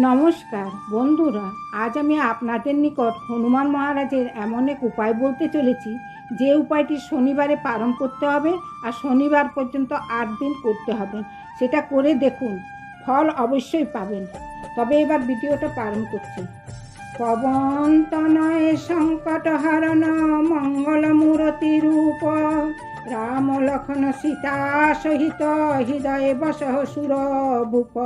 নমস্কার, বন্ধুরা, আজ আমি আপনাদের নিকট হনুমান মহারাজের এমন এক উপায় বলতে চলেছি, যে উপায়টি শনিবারে পালন করতে হবে আর শনিবার পর্যন্ত আট দিন করতে হবে। সেটা করে দেখুন, ফল অবশ্যই পাবেন। তবে এবার ভিডিওটা পালন করছি। পবন তনয় সংকট হরণ, মঙ্গল মূরতি রূপ, রাম লক্ষণ সীতা সহিত হৃদয়ে বসহ সুর ভূপ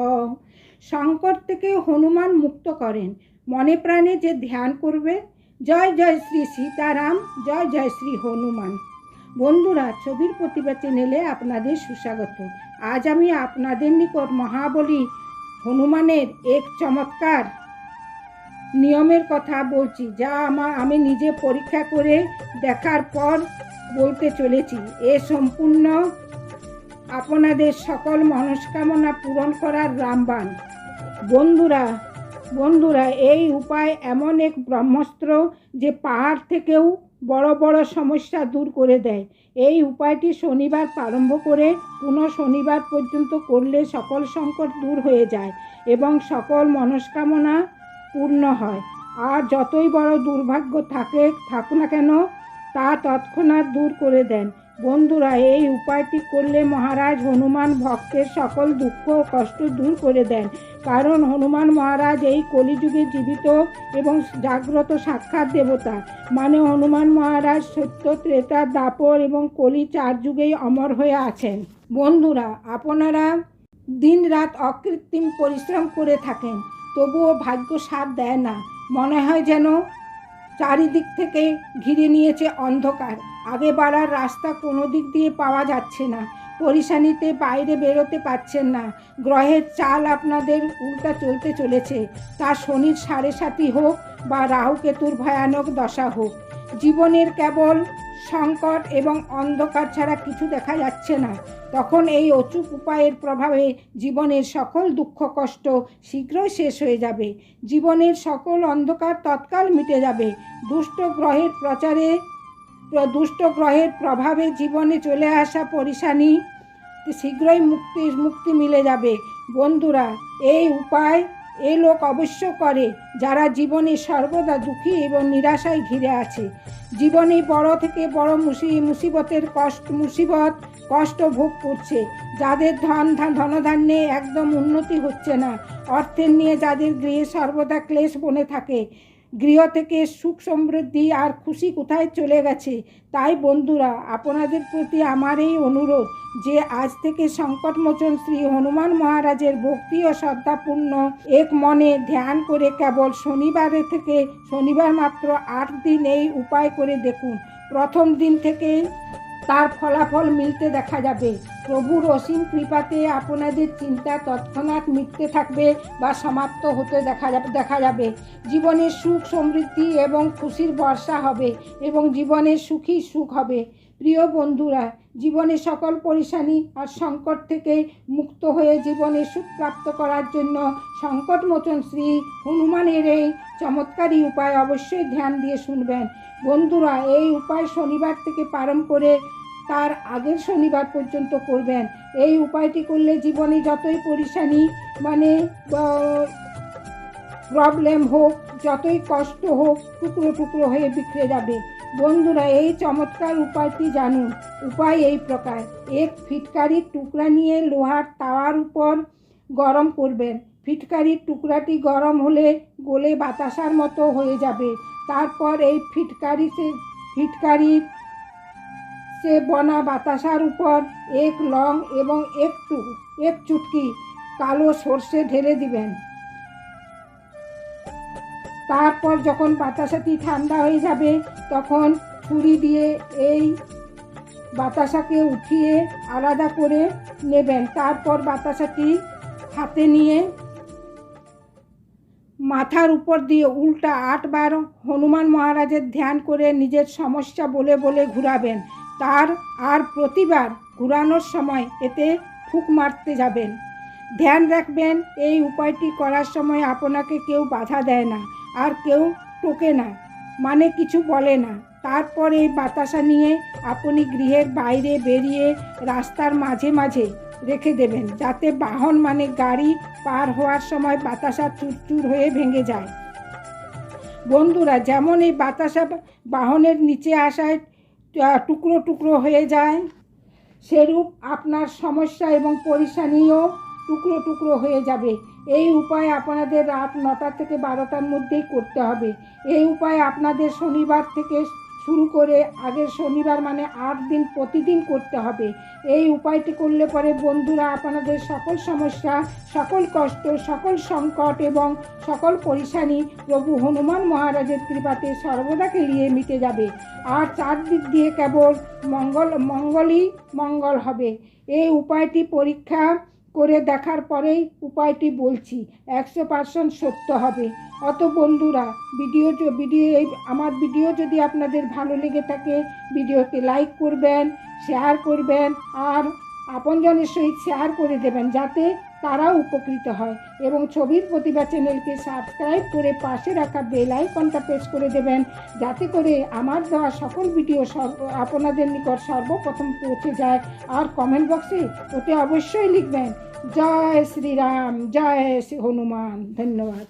সংকট থেকে হনুমান মুক্ত করেন। মনে প্রাণে যে ধ্যান করবে, জয় জয় শ্রী সীতারাম, জয় জয় শ্রী হনুমান। বন্ধুরা, ছবির প্রতিভা চ্যানেলে আপনাদের সুস্বাগত। আজ আমি আপনাদের নিকট মহাবলী হনুমানের এক চমৎকার নিয়মের কথা বলছি, যা আমার আমি নিজে পরীক্ষা করে দেখার পর বলতে চলেছি। এ সম্পূর্ণ আপনাদের সকল মনস্কামনা পূরণ করার রামবাণ বন্ধুরা বন্ধুরা, এই উপায় এমন এক ব্রহ্মস্ত্র যে পাহাড় থেকেও বড় বড় সমস্যা দূর করে দেয়। এই উপায়টি শনিবার প্রারম্ভ করে পুনঃ শনিবার পর্যন্ত করলে সকল সংকট দূর হয়ে যায় এবং সকল মনস্কামনা পূর্ণ হয়। আর যতই বড় দুর্ভাগ্য থাকে, থাকুক না কেন, তা তৎক্ষণাৎ দূর করে দেন। বন্ধুরা, এই উপায়টি করলে মহারাজ হনুমান ভক্তের সকল দুঃখ ও কষ্ট দূর করে দেন। কারণ হনুমান মহারাজ এই কলিযুগে জীবিত এবং জাগ্রত সাক্ষাৎ দেবতা। মানে হনুমান মহারাজ সত্য, ত্রেতা, দাপর এবং কলি চার যুগেই অমর হয়ে আছেন। বন্ধুরা, আপনারা দিন রাত অকৃত্রিম পরিশ্রম করে থাকেন, তবুও ভাগ্য সাথ দেয় না। মনে হয় যেন চারিদিক থেকে ঘিরে নিয়েছে অন্ধকার। আগে বাড়ার রাস্তা কোনো দিক দিয়ে পাওয়া যাচ্ছে না। পরিশানিতে বাইরে বেরোতে পাচ্ছেন না। গ্রহের চাল আপনাদের উল্টা চলতে চলেছে। তা শনির সাড়ে সাথী হোক বা রাহু কেতুর ভয়ানক দশা হোক। জীবনের কেবল সংকট এবং অন্ধকার ছাড়া কিছু দেখা যাচ্ছে না। তখন এই অচুক উপায়ের প্রভাবে জীবনের সকল দুঃখ, কষ্ট শীঘ্রই শেষ হয়ে যাবে। জীবনের সকল অন্ধকার তৎকাল মিটে যাবে। দুষ্ট গ্রহের প্রচারে, দুষ্ট গ্রহের প্রভাবে জীবনে চলে আসা পরিশানি শীঘ্রই মুক্তি মুক্তি মিলে যাবে। বন্ধুরা, এই উপায় এ লোক অবশ্য করে, যারা জীবনে সর্বদা দুঃখী এবং নিরাশায় ঘিরে আছে। জীবনে বড় থেকে বড় মুসি মুসিবতের কষ্ট মুসিবত কষ্ট ভোগ করছে। যাদের ধন ধন ধনধান্যে একদম উন্নতি হচ্ছে না। অর্থের নিয়ে যাদের গৃহে সর্বদা ক্লেশ বনে থাকে। গৃহ থেকে সুখ সমৃদ্ধি আর খুশি কোথায় চলে গেছে? তাই বন্ধুরা, আপনাদের প্রতি আমার এই অনুরোধ যে আজ থেকে সংকটমোচন শ্রী হনুমান মহারাজের ভক্তি ও শ্রদ্ধাপূর্ণ এক মনে ধ্যান করে কেবল শনিবারে থেকে শনিবার মাত্র আট দিন এই উপায় করে দেখুন। প্রথম দিন থেকে তার ফলাফল মিলতে দেখা যাবে। প্রভুর অসীম কৃপাতে আপনাদের চিন্তা তৎক্ষণাৎ মিটতে থাকবে বা সমাপ্ত হতে দেখা যাবে দেখা যাবে। জীবনের সুখ, সমৃদ্ধি এবং খুশির বর্ষা হবে এবং জীবনের সুখী সুখ হবে। প্রিয় বন্ধুরা, জীবনে সকল পরিশানি আর সংকট থেকে মুক্ত হয়ে জীবনে সুখ প্রাপ্ত করার জন্য সংকটমোচন শ্রী হনুমানের এই চমৎকারী উপায় অবশ্যই ধ্যান দিয়ে শুনবেন। বন্ধুরা, এই উপায় শনিবার থেকে পালন করে তার আগের শনিবার পর্যন্ত করবেন। এই উপায়টি করলে জীবনে যতই পরিশানি মানে প্রবলেম হোক, যতই কষ্ট হোক, টুকরো টুকরো হয়ে বিখরে যাবে। বন্ধুরা, এই চমৎকার উপায়টি জানুন। উপায় এই প্রকার। এক ফিটকারি টুকরা নিয়ে লোহার তাওয়ার উপর গরম করবেন। ফিটকারির টুকরাটি গরম হলে গলে বাতাসার মতো হয়ে যাবে। তারপর এই ফিটকারি সে ফিটকারির সে বনা বাতাসার উপর এক লং এবং একটু এক চুটকি কালো সর্ষে ঢেলে দিবেন। তারপর যখন বাতাসাটি ঠান্ডা হয়ে যাবে, তখন ছুরি দিয়ে এই বাতাসাকে উঠিয়ে আলাদা করে নেবেন। তারপর বাতাসাটি হাতে নিয়ে মাথার উপর দিয়ে উল্টা আটবার হনুমান মহারাজের ধ্যান করে নিজের সমস্যা বলে বলে ঘুরাবেন। তার আর প্রতিবার ঘুরানোর সময় এতে ফুক মারতে যাবেন। ধ্যান রাখবেন, এই উপায়টি করার সময় আপনাকে কেউ বাধা দেয় না, আর কেউ টোকে না মানে কিছু বলে না। তারপর এই বাতাসা নিয়ে আপনি গৃহের বাইরে বেরিয়ে রাস্তার মাঝে মাঝে রেখে দেবেন, যাতে বাহন মানে গাড়ি পার হওয়ার সময় বাতাসা চুরচুর হয়ে ভেঙে যায়। বন্ধুরা, যেমন এই বাতাসা বাহনের নিচে আসায় টুকরো টুকরো হয়ে যায়, সেরূপ আপনার সমস্যা এবং পরিশানিও টুকরো টুকরো হয়ে যাবে। এই উপায় আপনাদের রাত নটা থেকে বারোটার মধ্যেই করতে হবে। এই উপায় আপনাদের শনিবার থেকে শুরু করে আগের শনিবার মানে আট দিন প্রতিদিন করতে হবে। এই উপায়টি করলে পরে বন্ধুরা আপনাদের সকল সমস্যা, সকল কষ্ট, সকল সংকট এবং সকল পরিশানি প্রভু হনুমান মহারাজের কৃপাতে সর্বদা খেলিয়ে মিটে যাবে। আর চারদিক দিয়ে কেবল মঙ্গল, মঙ্গলই মঙ্গল হবে। এই উপায়টি পরীক্ষা করে দেখার পরেই উপায়টি বলছি, একশো পার্সেন্ট সত্য হবে। অত বন্ধুরা ভিডিও ভিডিও এই আমার ভিডিও যদি আপনাদের ভালো লেগে থাকে ভিডিওতে লাইক করবেন শেয়ার করবেন, আর আপনজনের সহিত শেয়ার করে দেবেন, যাতে তারাও উপকৃত হয় এবং ছবির প্রতিভা চ্যানেলকে সাবস্ক্রাইব করে পাশে রাখা বেল আইকনটা প্রেস করে দেবেন। যাতে করে আমার দেওয়া সকল ভিডিও আপনাদের নিকট সর্বপ্রথম পৌঁছে যায়। আর কমেন্ট বক্সে ওতে অবশ্যই লিখবেন, জয় শ্রীরাম, জয় শ্রী হনুমান। ধন্যবাদ।